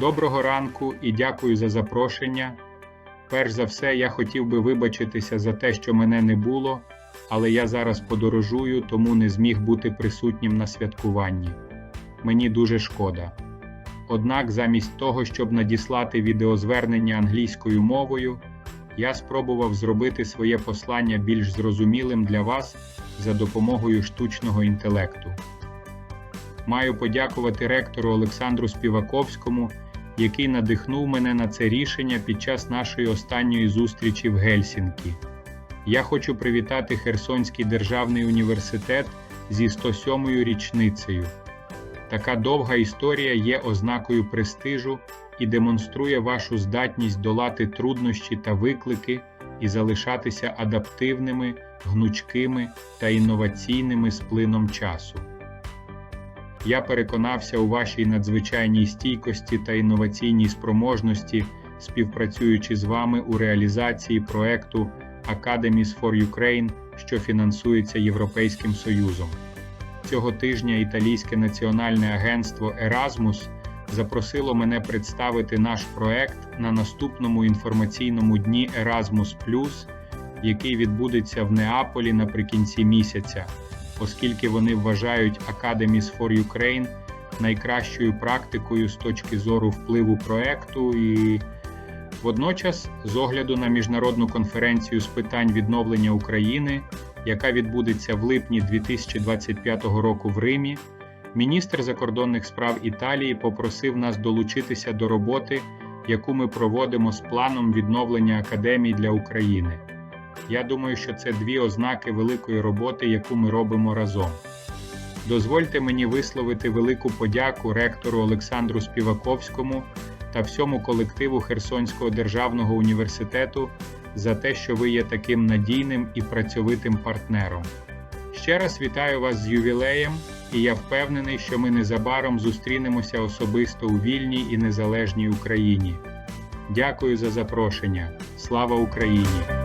Доброго ранку і дякую за запрошення. Перш за все, я хотів би вибачитися за те, що мене не було, але я зараз подорожую, тому не зміг бути присутнім на святкуванні. Мені дуже шкода. Однак, замість того, щоб надіслати відеозвернення англійською мовою, я спробував зробити своє послання більш зрозумілим для вас за допомогою штучного інтелекту. Маю подякувати ректору Олександру Співаковському, який надихнув мене на це рішення під час нашої останньої зустрічі в Гельсінкі. Я хочу привітати Херсонський державний університет зі 107-ю річницею. Така довга історія є ознакою престижу і демонструє вашу здатність долати труднощі та виклики і залишатися адаптивними, гнучкими та інноваційними з плином часу. Я переконався у вашій надзвичайній стійкості та інноваційній спроможності, співпрацюючи з вами у реалізації проекту Academies for Ukraine, що фінансується Європейським Союзом. Цього тижня італійське національне агентство Erasmus запросило мене представити наш проект на наступному інформаційному дні Erasmus+, який відбудеться в Неаполі наприкінці місяця, оскільки вони вважають Academies for Ukraine найкращою практикою з точки зору впливу проекту і водночас, з огляду на міжнародну конференцію з питань відновлення України, яка відбудеться в липні 2025 року в Римі, міністр закордонних справ Італії попросив нас долучитися до роботи, яку ми проводимо з планом відновлення академій для України. Я думаю, що це дві ознаки великої роботи, яку ми робимо разом. Дозвольте мені висловити велику подяку ректору Олександру Співаковському та всьому колективу Херсонського державного університету за те, що ви є таким надійним і працьовитим партнером. Ще раз вітаю вас з ювілеєм, і я впевнений, що ми незабаром зустрінемося особисто у вільній і незалежній Україні. Дякую за запрошення. Слава Україні!